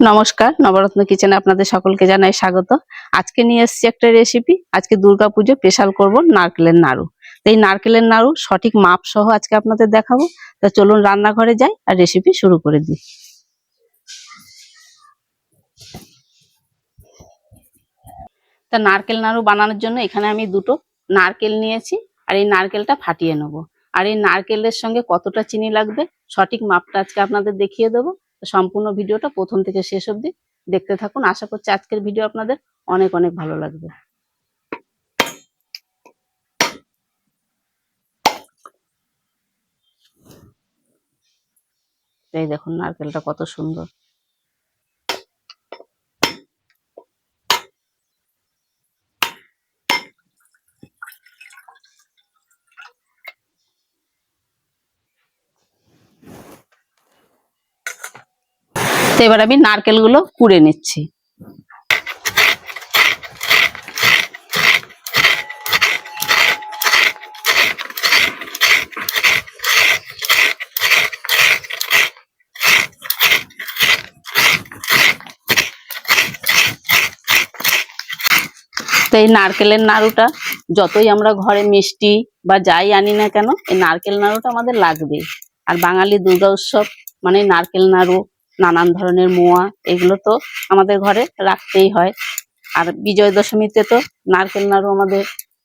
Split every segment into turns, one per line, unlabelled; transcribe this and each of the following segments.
নমস্কার, নবরত্ন কিচেনে আপনাদের সকলকে জানাই স্বাগত। আজকে নিয়ে এসেছি একটা রেসিপি আজকে দুর্গাপুজো স্পেশাল করব নারকেলের নাড়ু। তো এই নারকেলের নাড়ু সঠিক মাপ সহ আজকে আপনাদের দেখাবো। তা চলুন রান্নাঘরে যাই আর রেসিপি শুরু করে দিই। তা নারকেল নাড়ু বানানোর জন্য এখানে আমি দুটো নারকেল নিয়েছি আর এই নারকেলটা ফাটিয়ে নেব। আর এই নারকেলের সঙ্গে কতটা চিনি লাগবে সঠিক মাপটা আজকে আপনাদের দেখিয়ে দেবো। সম্পূর্ণ ভিডিওটা প্রথম থেকে শেষ অবধি দেখতে থাকুন। আশা করছি আজকের ভিডিও আপনাদের অনেক অনেক ভালো লাগবে। এই দেখুন, নারকেলটা কত সুন্দর। তো এবার আমি নারকেলগুলো কুড়ে নিচ্ছি। তো এই নারকেলের নাড়ুটা যতই আমরা ঘরে মিষ্টি বা যাই আনি না কেন, এই নারকেল নাড়ুটা আমাদের লাগবেই। আর বাঙালি দুর্গা উৎসব মানে নারকেল নাড়ু নানান ধরনের মোয়া, এগুলো তো আমাদের ঘরে রাখতেই হয়। আর বিজয় দশমীতে তো নারকেল নাড়ু আমাদের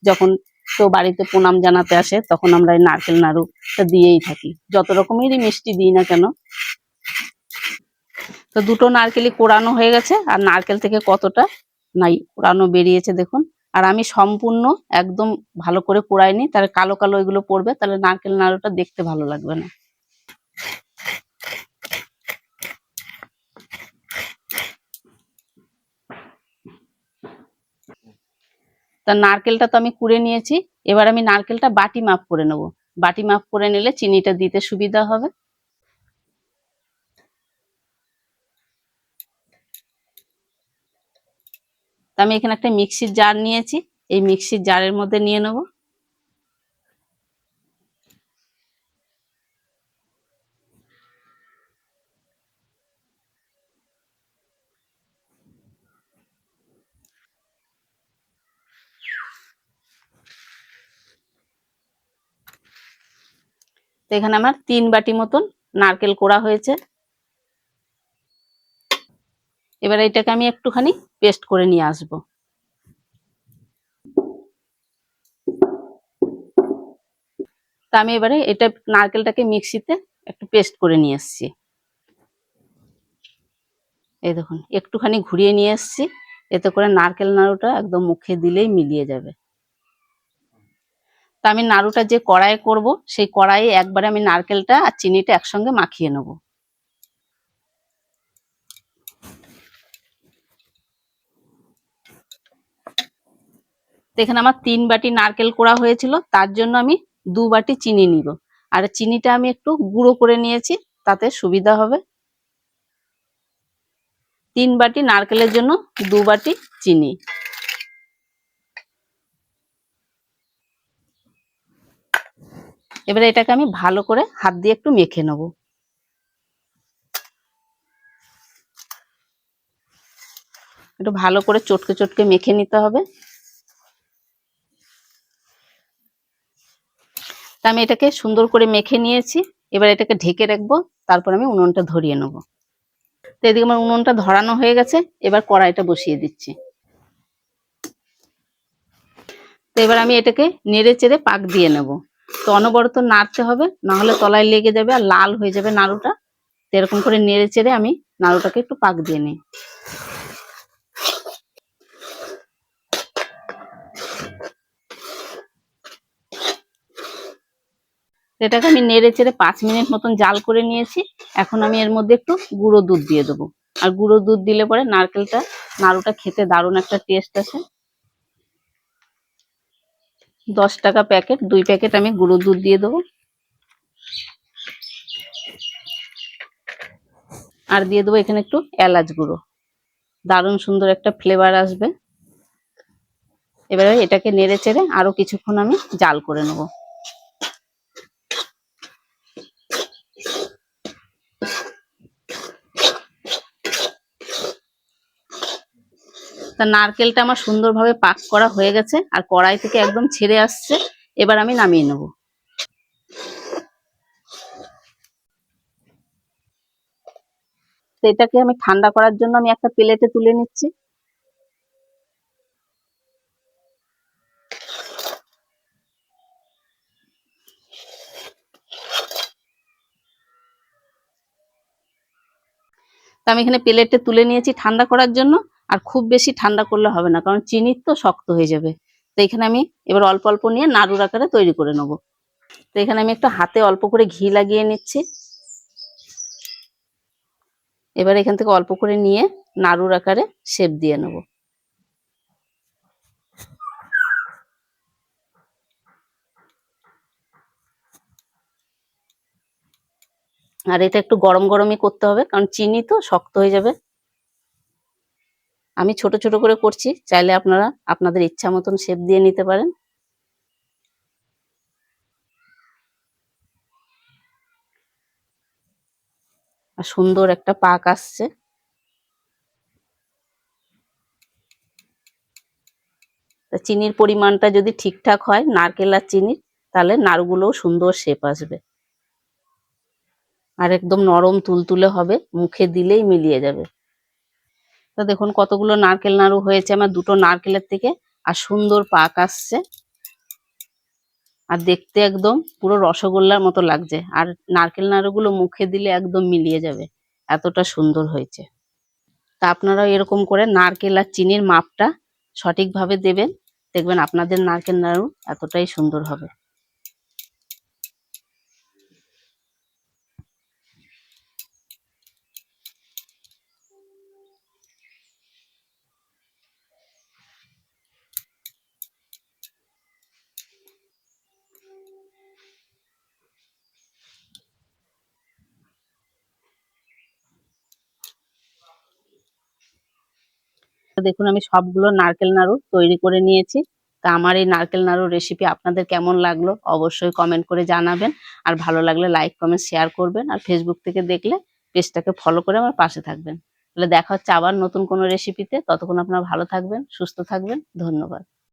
যখন কেউ বাড়িতে প্রণাম জানাতে আসে, তখন আমরা এই নারকেল নাড়ুটা দিয়েই থাকি। যত রকমেরই মিষ্টি দিই না কেন, তো দুটো নারকেলই কোড়ানো হয়ে গেছে, আর নারকেল থেকে কতটা নাই কোড়ানো বেরিয়েছে দেখুন। আর আমি সম্পূর্ণ একদম ভালো করে কোড়াইনি তাহলে কালো কালো এগুলো পড়বে, তাহলে নারকেল নাড়ুটা দেখতে ভালো লাগবে না। তা নারকেলটা তো আমি কুড়ে নিয়েছি। এবার আমি নারকেলটা বাটি মাপ করে নেব। বাটি মাপ করে নিলে চিনিটা দিতে সুবিধা হবে। তা আমি এখানে একটা মিক্সির জার নিয়েছি। এই মিক্সির জারের মধ্যে নিয়ে নেব। তো এখানে আমার তিন বাটি মতন নারকেল কোড়া হয়েছে। এবার এটাকে আমি একটুখানি পেস্ট করে নিয়ে আসব। তা আমি এবারে এটা নারকেলটাকে মিক্সিতে একটু পেস্ট করে নিয়ে এসছি। এই দেখুন, একটুখানি ঘুরিয়ে নিয়ে এসছি। এতে করে নারকেল নাড়ুটা একদম মুখে দিলেই মিলিয়ে যাবে। তা আমি নাড়ুটা যে কড়াইয়ে করব, সেই কড়াইয়ে একবারে আমি নারকেলটা আর চিনিটা একসঙ্গে মাখিয়ে নেব। তো এখানে আমার তিন বাটি নারকেল কোড়া হয়েছিল, তার জন্য আমি দু বাটি চিনি নিব। আর চিনিটা আমি একটু গুঁড়ো করে নিয়েছি, তাতে সুবিধা হবে। তিন বাটি নারকেলের জন্য দু বাটি চিনি। এবারে এটাকে আমি ভালো করে হাত দিয়ে একটু মেখে নেব। একটু ভালো করে চটকে চটকে মেখে নিতে হবে। তা আমি এটাকে সুন্দর করে মেখে নিয়েছি। এবার এটাকে ঢেকে রাখব, তারপর আমি উনুনটা ধরিয়ে নেব। তো এদিকে আমার উনুনটা ধরানো হয়ে গেছে, এবার কড়াইটা বসিয়ে দিচ্ছি। তো এবার আমি এটাকে নেড়ে চেড়ে পাক দিয়ে নেব। তো অনবরত নাড়তে হবে না হলে তলায় লেগে যাবে আর লাল হয়ে যাবে নাড়ুটা। তো এরকম করে নেড়ে চেড়ে আমি নাড়ুটাকে একটু পাক দিয়ে নিই। এটাকে আমি নেড়ে চেড়ে পাঁচ মিনিট মতন জাল করে নিয়েছি। এখন আমি এর মধ্যে একটু গুঁড়ো দুধ দিয়ে দেবো। আর গুঁড়ো দুধ দিলে পরে নারকেলটা, নাড়ুটা খেতে দারুণ একটা টেস্ট আছে দশ টাকা প্যাকেট, দুই প্যাকেট আমি গুঁড়ো দুধ দিয়ে দেবো। আর দিয়ে দেবো এখানে একটু এলাচ গুঁড়ো। দারুণ সুন্দর একটা ফ্লেভার আসবে। এবারে এটাকে নেড়ে চেড়ে আরও কিছুক্ষণ আমি জাল করে নেব। তা নারকেলটা আমার সুন্দরভাবে পাক করা হয়ে গেছে, আর কড়াই থেকে একদম ছেড়ে আসছে। এবার আমি নামিয়ে নেব। এটাকে আমি ঠান্ডা করার জন্য আমি একটা প্লেটে তুলে নিচ্ছি। তো আমি এখানে প্লেটে তুলে নিয়েছি ঠান্ডা করার জন্য। আর খুব বেশি ঠান্ডা করলে হবে না, কারণ চিনির তো শক্ত হয়ে যাবে। তো এখানে আমি এবার অল্প অল্প নিয়ে নাড়ুর আকারে তৈরি করে নেব। তো এখানে আমি একটু হাতে অল্প করে ঘি লাগিয়ে নিচ্ছি। এবার এখান থেকে অল্প করে নিয়ে নাড়ুর আকারে শেপ দিয়ে নেব। আর এটা একটু গরম গরমই করতে হবে, কারণ চিনি তো শক্ত হয়ে যাবে। আমি ছোট ছোট করে করছি, চাইলে আপনারা আপনাদের ইচ্ছা মতন শেপ দিয়ে নিতে পারেন। আর সুন্দর একটা পাক আসছে। চিনির পরিমাণটা যদি ঠিকঠাক হয়, নারকেল আর চিনির তাহলে নাড়ুগুলোও সুন্দর শেপ আসবে। আর একদম নরম তুলতুলে হবে, মুখে দিলেই মিলিয়ে যাবে। তো দেখুন কতগুলো নারকেল নাড়ু হয়েছে আমার দুটো নারকেলের থেকে। আর সুন্দর পাক আসছে। আর দেখতে একদম পুরো রসগোল্লার মতো লাগছে। আর নারকেল নাড়ুগুলো মুখে দিলে একদম মিলিয়ে যাবে। এতটা সুন্দর হয়েছে। তা আপনারাও এরকম করে নারকেল আর চিনির মাপটা সঠিকভাবে দেবেন। দেখবেন আপনাদের নারকেল নাড়ু এতটাই সুন্দর হবে। দেখুন, আমি সবগুলো নারকেল নাড়ু তৈরি করে নিয়েছি। তা আমার এই নারকেল নাড়ুর রেসিপি আপনাদের কেমন লাগল অবশ্যই কমেন্ট করে জানাবেন। আর ভালো লাগলে লাইক কমেন্ট শেয়ার করবেন। আর ফেসবুক থেকে দেখলে পেজটাকে ফলো করে আমার পাশে থাকবেন। তাহলে দেখা হচ্ছে আবার নতুন কোনো রেসিপিতে ততক্ষণ আপনারা ভালো থাকবেন, সুস্থ থাকবেন। ধন্যবাদ।